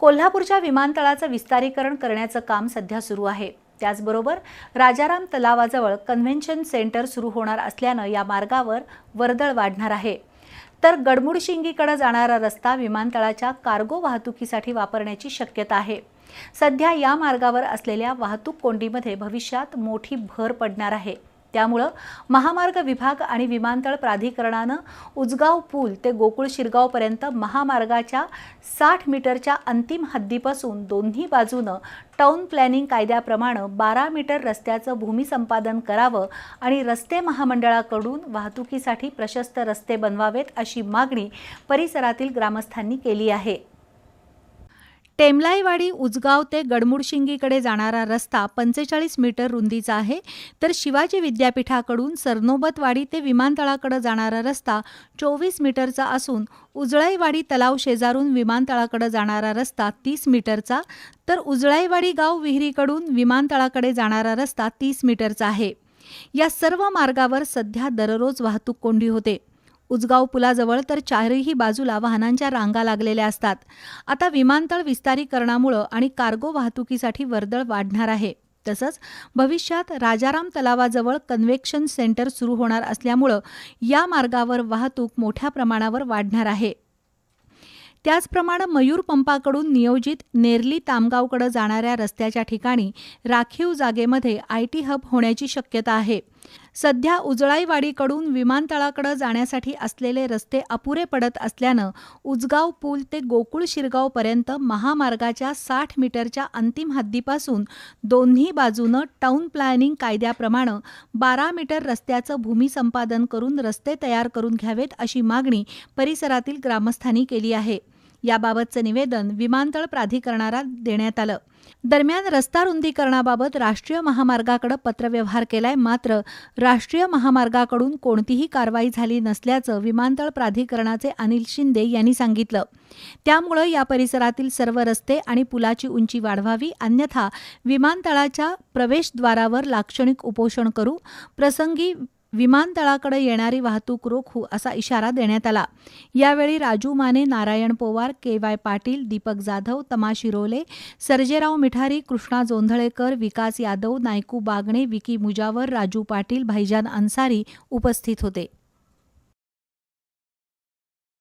कोल्हापूरच्या विमानतळाचं विस्तारीकरण करण्याचं काम सध्या सुरू आहे. त्याचबरोबर राजाराम तलावाजवळ कन्व्हेन्शन सेंटर सुरू होणार असल्यानं या मार्गावर वर्दळ वाढणार आहे. तर गडमुडशिंगीकडे जाणारा रस्ता विमानतळाच्या कार्गो वाहतुकीसाठी वापरण्याची शक्यता आहे. सध्या या मार्गावर असलेल्या वाहतूक कोंडीमध्ये भविष्यात मोठी भर पडणार आहे. त्यामुळं महामार्ग विभाग आणि विमानतळ प्राधिकरणानं उजगाव पूल ते गोकुळ शिरगावपर्यंत महामार्गाच्या साठ मीटरच्या अंतिम हद्दीपासून दोन्ही बाजूनं टाऊन प्लॅनिंग कायद्याप्रमाणे बारा मीटर रस्त्याचं भूमिसंपादन करावं आणि रस्ते महामंडळाकडून वाहतुकीसाठी प्रशस्त रस्ते बनवावेत अशी मागणी परिसरातील ग्रामस्थांनी केली आहे. टेमलाईवाडी उजगाव ते गडमुडशिंगीकडे जाणारा रस्ता पंचेचाळीस मीटर रुंदीचा आहे. तर शिवाजी विद्यापीठाकडून सरनोबतवाडी ते विमानतळाकडे जाणारा रस्ता चोवीस मीटरचा असून उजळाईवाडी तलाव शेजारून विमानतळाकडे जाणारा रस्ता तीस मीटरचा. तर उजळाईवाडी गाव विहिरीकडून विमानतळाकडे जाणारा रस्ता तीस मीटरचा आहे. या सर्व मार्गावर सध्या दररोज वाहतूक कोंडी होते. उजगाव पुलाजवळ तर चारही बाजूला वाहनांच्या रांगा लागलेल्या असतात. आता विमानतळ विस्तारीकरणामुळं आणि कार्गो वाहतुकीसाठी वर्दळ वाढणार आहे. तसंच भविष्यात राजाराम तलावाजवळ कन्व्हेक्शन सेंटर सुरू होणार असल्यामुळं या मार्गावर वाहतूक मोठ्या प्रमाणावर वाढणार आहे. त्याचप्रमाणे मयूर पंपाकडून नियोजित नेरली तामगावकडे जाणाऱ्या रस्त्याच्या ठिकाणी राखीव जागेमध्ये आय टी हब होण्याची शक्यता आहे. सध्या उजळाईवाडीकडून विमानतळाकडे जाण्यासाठी असलेले रस्ते अपुरे पडत असल्यानं उजगाव पूल ते गोकुळ शिरगावपर्यंत महामार्गाच्या साठ मीटरच्या अंतिम हद्दीपासून दोन्ही बाजूनं टाऊन प्लॅनिंग कायद्याप्रमाणे बारा मीटर रस्त्याचं भूमिसंपादन करून रस्ते तयार करून घ्यावेत अशी मागणी परिसरातील ग्रामस्थांनी केली आहे. याबाबतचं निवेदन विमानतळ प्राधिकरणाला देण्यात आलं. दरम्यान रस्ता रुंदीकरणाबाबत राष्ट्रीय महामार्गाकडे पत्रव्यवहार केलाय मात्र राष्ट्रीय महामार्गाकडून कोणतीही कारवाई झाली नसल्याचं विमानतळ प्राधिकरणाचे अनिल शिंदे यांनी सांगितलं. त्यामुळं या परिसरातील सर्व रस्ते आणि पुलाची उंची वाढवावी अन्यथा विमानतळाच्या प्रवेशद्वारावर लाक्षणिक उपोषण करू प्रसंगी विमानतळाकडे येणारी वाहतूक रोखू असा इशारा देण्यात आला. यावेळी राजू माने नारायण पोवार के वाय पाटील दीपक जाधव तमा शिरोले सर्जेराव मिठारी कृष्णा जोंधळेकर विकास यादव नायकू बागणे विकी मुजावर राजू पाटील भाईजान अन्सारी उपस्थित होते.